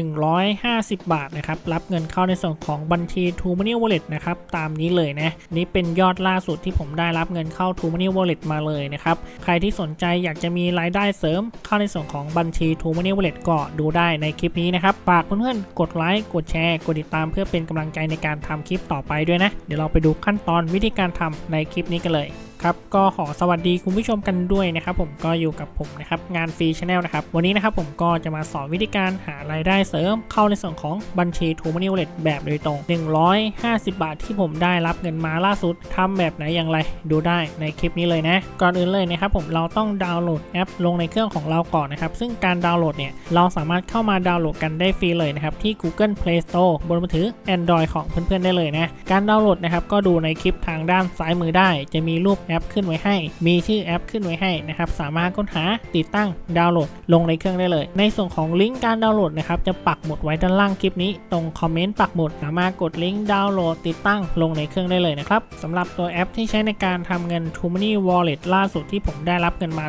150 บาทนะครับ รับเงินเข้าในส่วนของบัญชี t ู m o n e y Wallet นะครับ ตามนี้เลยนะ นี่เป็นยอดล่าสุดที่ผมได้รับเงินเข้า t ู m o n e y Wallet มาเลยนะครับ ใครที่สนใจอยากจะมีรายได้เสริมเข้าในส่วนของบัญชี t ู m o n e y Wallet ก็ดูได้ในคลิปนี้นะครับ ฝากเพื่อนๆ กดไลค์ กดแชร์ กดติดตามเพื่อเป็นกำลังใจในการทำคลิปต่อไปด้วยนะ เดี๋ยวเราไปดูขั้นตอนวิธีการทำในคลิปนี้กันเลย ครับก็ขอสวัสดีคุณผู้ชมกันด้วยนะครับผมก็อยู่กับผมนะครับงานฟรีชาแนลนะครับวันนี้นะครับผมก็จะมาสอนวิธีการหารายได้เสริมเข้าในส่วนของบัญชี t ูม o น e y Wallet แบบโดยตรง 150 บาทที่ผมได้รับเงินมาล่าสุดทำแบบไหนอย่างไรดูได้ในคลิปนี้เลยนะ ก่อนอื่นเลยนะครับผมเราต้องดาวน์โหลดแอปลงในเครื่องของเราก่อนนะครับซึ่งการดาวน์โหลดเนี่ยเราสามารถเข้ามาดาวน์โหลดกันได้ฟรีเลยนะครับที่ Google Play Store บนมือถือ Android ของเพื่อนๆได้เลยนะการดาวน์โหลดนะครับก็ดูในคลิปทางด้านซ้ายมือได้ จะมีรูปแอปขึ้นไว้ให้ มีชื่อแอปขึ้นไว้ให้นะครับ สามารถค้นหาติดตั้งดาวน์โหลด ลงในเครื่องได้เลย ในส่วนของลิงก์การดาวน์โหลดนะครับจะปักหมุดไว้ด้านล่างคลิปนี้ ตรงคอมเมนต์ปักหมุดสามารถกดลิงก์ดาวน์โหลดติดตั้งลงในเครื่องได้เลยนะครับสำหรับตัวแอปที่ใช้ในการทำเงิน t o m o n e y Wallet ล่าสุดที่ผมได้รับเงินมา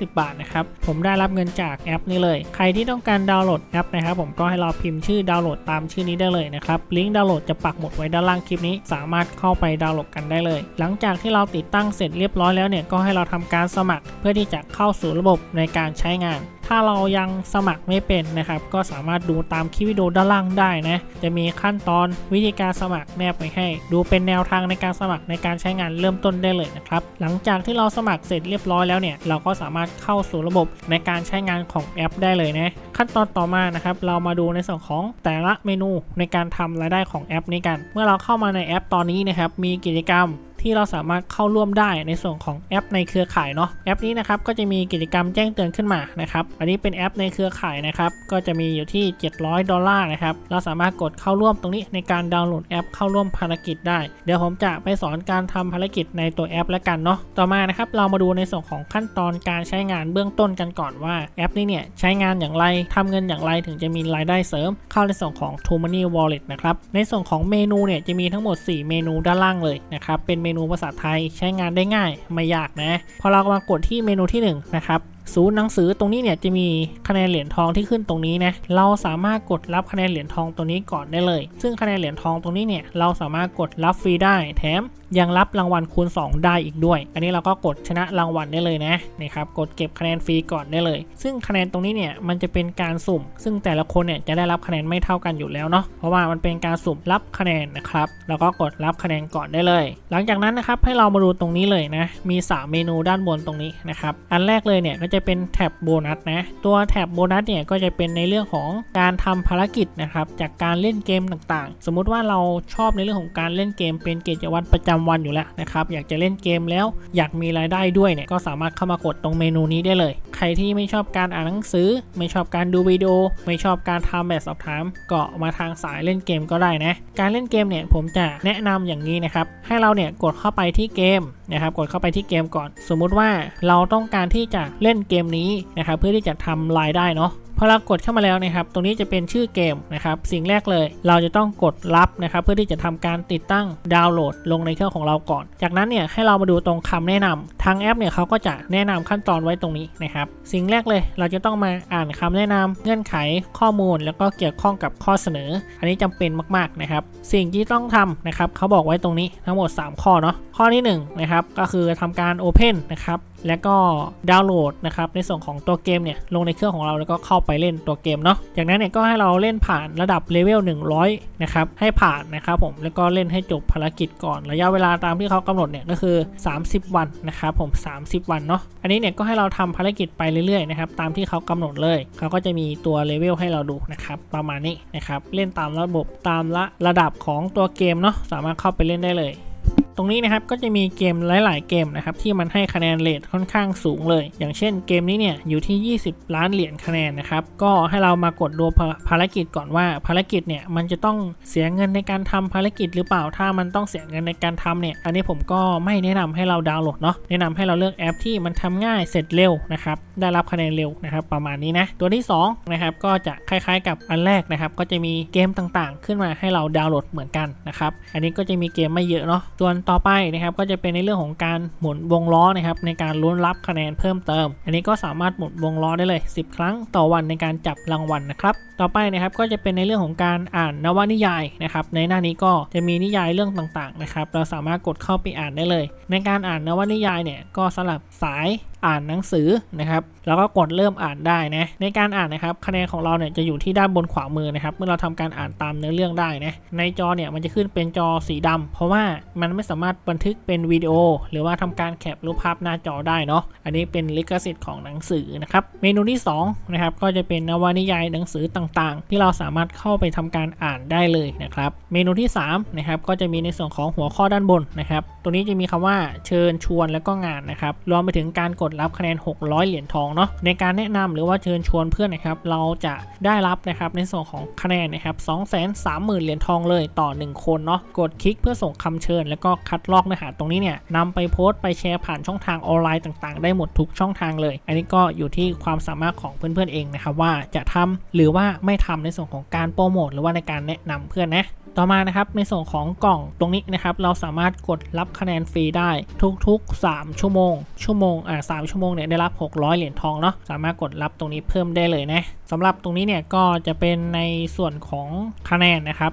150 บาทนะครับผมได้รับเงินจากแอปนี้เลย ใครที่ต้องการดาวน์โหลดแอปนะครับผมก็ให้เราพิมพ์ชื่อดาวน์โหลดตามชื่อนี้ได้เลยนะครับลิงก์ดาวน์โหลดจะปักหมุดไว้ด้านล่างคลิปนี้ สามารถเข้าไปดาวน์โหลดกันได้เลย หลังจากที่เราติดตั้งเสร็จเรียบร้อยแล้วเนี่ยก็ให้เราทำการสมัคร เพื่อที่จะเข้าสู่ระบบในการใช้งาน ถ้าเรายังสมัครไม่เป็นนะครับก็สามารถดูตามคลิปวิดีโอด้านล่างได้นะจะมีขั้นตอนวิธีการสมัครแนบไว้ให้ ดูเป็นแนวทางในการสมัครในการใช้งานเริ่มต้นได้เลยนะครับหลังจากที่เราสมัครเสร็จเรียบร้อยแล้วเนี่ยเราก็สามารถเข้าสู่ระบบในการใช้งานของแอปได้เลยนะขั้นตอนต่อมานะครับเรามาดูในส่วนของแต่ละเมนูในการทำรายได้ของแอปนี้กัน เมื่อเราเข้ามาในแอปตอนนี้นะครับมีกิจกรรม ที่เราสามารถเข้าร่วมได้ในส่วนของแอปในเครือข่ายเนาะแอปนี้นะครับก็จะมีกิจกรรมแจ้งเตือนขึ้นมานะครับอันนี้เป็นแอปในเครือข่ายนะครับก็จะมีอยู่ที่ 700 ดอลลาร์นะครับเราสามารถกดเข้าร่วมตรงนี้ในการดาวน์โหลดแอปเข้าร่วมภารกิจได้ เดี๋ยวผมจะไปสอนการทำภารกิจในตัวแอปแล้วกันเนาะต่อมานะครับเรามาดูในส่วนของขั้นตอนการใช้งานเบื้องต้นกันก่อนว่าแอปนี้เนี่ยใช้งานอย่างไรทำเงินอย่างไรถึงจะมีรายได้เสริม เข้าในส่วนของ t o m o n e y Wallet นะครับในส่วนของเมนูเนี่ยจะมีทั้งหมด 4 เมนูด้านล่างเลยนะครับเป็นเมนูภาษาไทยใช้งานได้ง่ายไม่ยากนะ พอเรามากดที่เมนูที่1นะครับศูนย์หนังสือตรงนี้เนี่ยจะมีคะแนนเหรียญทองที่ขึ้นตรงนี้นะ เราสามารถกดรับคะแนนเหรียญทองตรงนี้ก่อนได้เลย ซึ่งคะแนนเหรียญทองตรงนี้เนี่ยเราสามารถกดรับฟรีได้ แถมยังรับรางวัลคูณ 2 ได้อีกด้วย อันนี้เราก็กดชนะรางวัลได้เลยนะนี่ครับ กดเก็บคะแนนฟรีก่อนได้เลย ซึ่งคะแนนตรงนี้เนี่ยมันจะเป็นการสุ่ม ซึ่งแต่ละคนเนี่ยจะได้รับคะแนนไม่เท่ากันอยู่แล้วเนาะ เพราะว่ามันเป็นการสุ่มรับคะแนนนะครับ แล้วก็กดรับคะแนนก่อนได้เลย หลังจากนั้นนะครับให้เรามาดูตรงนี้เลยนะ มี 3 เมนูด้านบนตรงนี้นะครับ อันแรกเลยเนี่ยก็จะเป็นแท็บโบนัสนะ ตัวแท็บโบนัสเนี่ยก็จะเป็นในเรื่องของการทำภารกิจนะครับจากการเล่นเกมต่างๆ สมมุติว่าเราชอบในเรื่องของการเล่นเกมเป็นกิจวัตรประจำวันอยู่แล้วนะครับอยากจะเล่นเกมแล้วอยากมีรายได้ด้วยเนี่ยก็สามารถเข้ามากดตรงเมนูนี้ได้เลย ใครที่ไม่ชอบการอ่านหนังสือ ไม่ชอบการดูวิดีโอ ไม่ชอบการทำแบบสอบถามก็มาทางสายเล่นเกมก็ได้นะ การเล่นเกมเนี่ยผมจะแนะนำอย่างนี้นะครับให้เราเนี่ยกดเข้าไปที่เกม นะครับกดเข้าไปที่เกมก่อน สมมุติว่าเราต้องการที่จะเล่นเกมนี้นะครับเพื่อที่จะทำรายได้เนาะ พอเรากดเข้ามาแล้วนะครับ ตรงนี้จะเป็นชื่อเกมนะครับ สิ่งแรกเลย เราจะต้องกดรับนะครับ เพื่อที่จะทำการติดตั้งดาวน์โหลดลงในเครื่องของเราก่อน จากนั้นเนี่ยให้เรามาดูตรงคำแนะนำทางแอปเนี่ยเขาก็จะแนะนำขั้นตอนไว้ตรงนี้นะครับ สิ่งแรกเลยเราจะต้องมาอ่านคำแนะนำเงื่อนไขข้อมูล แล้วก็เกี่ยวข้องกับข้อเสนอ อันนี้จำเป็นมากๆนะครับ สิ่งที่ต้องทำนะครับเขาบอกไว้ตรงนี้ทั้งหมด 3 ข้อเนาะข้อที่1นะครับก็คือทำการ Open นะครับ แล้วก็ดาวน์โหลดนะครับในส่วนของตัวเกมเนี่ยลงในเครื่องของเราแล้วก็เข้าไปเล่นตัวเกมเนาะจากนั้นเนี่ยก็ให้เราเล่นผ่านระดับเลเวล100นะครับให้ผ่านนะครับผมแล้วก็เล่นให้จบภารกิจก่อนระยะเวลาตามที่เขากำหนดเนี่ยก็คือ 30 วันนะครับผม 30 วันเนาะอันนี้เนี่ยก็ให้เราทำภารกิจไปเรื่อยๆนะครับตามที่เขากำหนดเลย เขาก็จะมีตัวเลเวลให้เราดูนะครับประมาณนี้นะครับเล่นตามระบบตามละระดับของตัวเกมเนาะสามารถเข้าไปเล่นได้เลย รงนี้นะครับก็จะมีเกมหลาย ๆ เกมนะครับที่มันให้คะแนนเรทค่อนข้างสูงเลย อย่างเช่นเกมนี้เนี่ยอยู่ที่ 20 ล้านเหรียญคะแนนนะครับก็ให้เรามากดดูภารกิจก่อนว่าภารกิจเนี่ยมันจะต้องเสียเงินในการทำภารกิจหรือเปล่าถ้ามันต้องเสียเงินในการทำเนี่ยอันนี้ผมก็ไม่แนะนำให้เราดาวน์โหลดเนาะแนะนำให้เราเลือกแอปที่มันทำง่ายเสร็จเร็วนะครับได้รับคะแนนเร็วนะครับประมาณนี้นะตัวที่2นะครับก็จะคล้าย ๆ กับอันแรกนะครับก็จะมีเกมต่างๆ ขึ้นมาให้เราดาวน์โหลดเหมือนกันนะครับอันนี้ก็จะมีเกมไม่เยอะเนาะส่วนต่อไปนะครับก็จะเป็นในเรื่องของการหมุนวงล้อนะครับในการลุ้นรับคะแนนเพิ่มเติม อันนี้ก็สามารถหมุนวงล้อได้เลย 10 ครั้งต่อวันในการจับรางวัลนะครับ ต่อไปนะครับก็จะเป็นในเรื่องของการอ่านนวนิยายนะครับในหน้านี้ก็จะมีนิยายเรื่องต่างๆนะครับเราสามารถกดเข้าไปอ่านได้เลย ในการอ่านนวนิยายเนี่ยก็สลับสายอ่านหนังสือนะครับแล้วก็กดเริ่มอ่านได้นะในการอ่านนะครับคะแนนของเราเนี่ยจะอยู่ที่ด้านบนขวามือนะครับเมื่อเราทำการอ่านตามเนื้อเรื่องได้นะในจอเนี่ยมันจะขึ้นเป็นจอสีดำเพราะว่ามันไม่สามารถบันทึกเป็นวิดีโอ หรือว่าทำการแคปรูปภาพหน้าจอได้เนาะอันนี้เป็นลิขสิทธิ์ของหนังสือนะครับเมนูที่2นะครับก็จะเป็นนวนิยายหนังสือต่างๆ ที่เราสามารถเข้าไปทำการอ่านได้เลยนะครับ เมนูที่3นะครับก็จะมีในส่วนของหัวข้อด้านบนนะครับตรงนี้จะมีคำว่าเชิญชวนแล้วก็งานนะครับรวมไปถึงการกดรับคะแนน 600 เหรียญทองเนาะในการแนะนำหรือว่าเชิญชวนเพื่อนนะครับเราจะได้รับนะครับในส่วนของคะแนนนะครับ230,000เหรียญทองเลยต่อ 1 คนเนาะกดคลิกเพื่อส่งคำเชิญ แล้วก็คัดลอกเนื้อหาตรงนี้เนี่ยนำไปโพสต์ไปแชร์ผ่านช่องทางออนไลน์ต่าง ๆ ได้หมดทุกช่องทางเลย อันนี้ก็อยู่ที่ความสามารถของเพื่อนๆเองนะครับว่าจะทำหรือว่าไม่ทำในส่วนของการโปรโมทหรือว่าในการแนะนำเพื่อนนะ ต่อมานะครับในส่วนของกล่องตรงนี้นะครับเราสามารถกดรับคะแนนฟรีได้ทุกๆ 3 ชั่วโมง ชั่วโมงอ่าสชั่วโมงเนี่ยได้รับ 600 เหรียญทองเนาะสามารถกดรับตรงนี้เพิ่มได้เลยนะสำหรับตรงนี้เนี่ยก็จะเป็นในส่วนของคะแนนนะครับ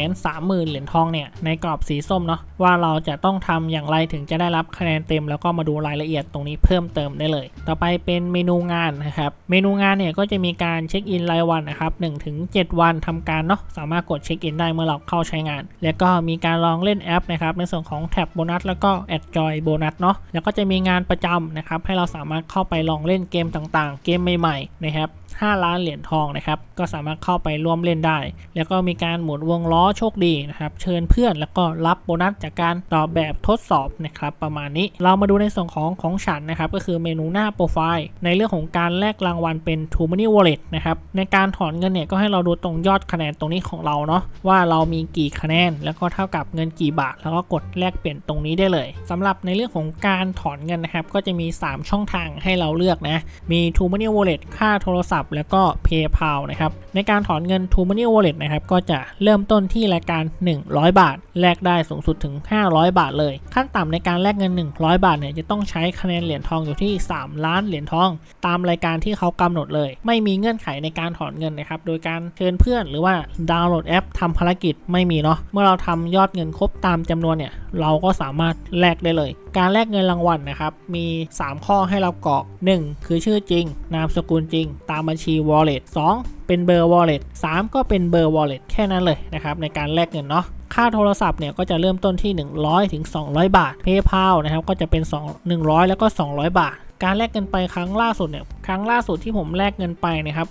230,000 เหรียญทองเนี่ยในกรอบสีส้มเนาะว่าเราจะต้องทำอย่างไรถึงจะได้รับคะแนนเต็ม แล้วก็มาดูรายละเอียดตรงนี้เพิ่มเติมได้เลย ต่อไปเป็นเมนูงานนะครับเมนูงานเนี่ยก็จะมีการเช็คอินรายวันนะครับ1-7 วันทำการเนาะสามารถกดเช็คอินได้เมื่อเราเข้าใช้งาน แล้วก็มีการลองเล่นแอปนะครับในส่วนของแท็บโบนัสแล้วก็แอดจอยโบนัสเนาะแล้วก็จะมีงานประจำนะครับให้เราสามารถเข้าไปลองเล่นเกมต่างๆ เกมใหม่ๆนะครับ 5 ล้านเหรียญทองนะครับ ก็สามารถเข้าไปร่วมเล่นได้ แล้วก็มีการหมุนวงล้อโชคดีนะครับ เชิญเพื่อนแล้วก็รับโบนัสจากการตอบแบบทดสอบนะครับ ประมาณนี้ เรามาดูในส่วนของของฉันนะครับ ก็คือเมนูหน้าโปรไฟล์ ในเรื่องของการแลกรางวัลเป็น t o Money Wallet นะครับ ในการถอนเงินเนี่ยก็ให้เราดูตรงยอดคะแนนตรงนี้ของเราเนาะ ว่าเรามีกี่คะแนน แล้วก็เท่ากับเงินกี่บาท แล้วก็กดแลกเปลี่ยนตรงนี้ได้เลยสำหรับในเรื่องของการถอนเงินนะครับ ก็จะมี 3 ช่องทางให้เราเลือกนะ มี t o Money Wallet ค่าโทรศัพท์แล้วก็ PayPal นะครับในการถอนเงิน t o Money Wallet นะครับก็จะเริ่มต้นที่รายการ 100 บาท แลกได้สูงสุดถึง 500 บาทเลย ขั้นต่ำในการแลกเงิน 100 บาทเนี่ยจะต้องใช้คะแนนเหรียญทองอยู่ที่ 3 ล้านเหรียญทอง ตามรายการที่เขากำหนดเลย ไม่มีเงื่อนไขในการถอนเงินนะครับโดยการเชิญเพื่อนหรือว่าดาวน์โหลดแอปทำภารกิจไม่มีเนาะเมื่อเราทำยอดเงินครบตามจำนวนเนี่ยเราก็สามารถแลกได้เลย การแลกเงินรางวัลนะครับมี 3 ข้อให้เรากรอก 1 คือชื่อจริง นามสกุลจริง ตามบัญชี wallet 2 เป็นเบอร์ wallet 3 ก็เป็นเบอร์ wallet แค่นั้นเลยนะครับในการแลกเงินเนาะ ค่าโทรศัพท์เนี่ยก็จะเริ่มต้นที่ 100ถึง200 บาท PayPal นะครับก็จะเป็น 2 100 แล้วก็ 200 บาท การแลกเงินไปครั้งล่าสุดเนี่ยครั้งล่าสุดที่ผมแลกเงินไปนะครับ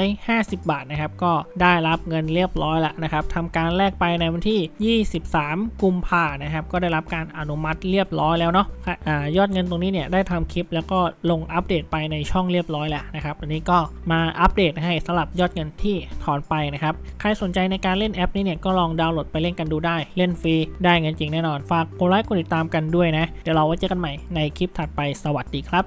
150 บาทนะครับก็ได้รับเงินเรียบร้อยแล้วนะครับทำการแลกไปในวันที่ 23 กุมภานะครับก็ได้รับการอนุมัติเรียบร้อยแล้วเนาะค่ะอยอดเงินตรงนี้เนี่ยได้ทำคลิปแล้วก็ลงอัปเดตไปในช่องเรียบร้อยแล้วนะครับอันนี้ก็มาอัปเดตให้สำหรับยอดเงินที่ถอนไปนะครับใครสนใจในการเล่นแอปนี้เนี่ยก็ลองดาวน์โหลดไปเลล่นกันดูได้เล่นฟรีได้เงินจริงแน่นอน ฝากกดไลค์กดติดตามกันด้วยนะ เดี๋ยวเราไว้เจอกันใหม่ในคลิปถัดไปสวัสดีครับ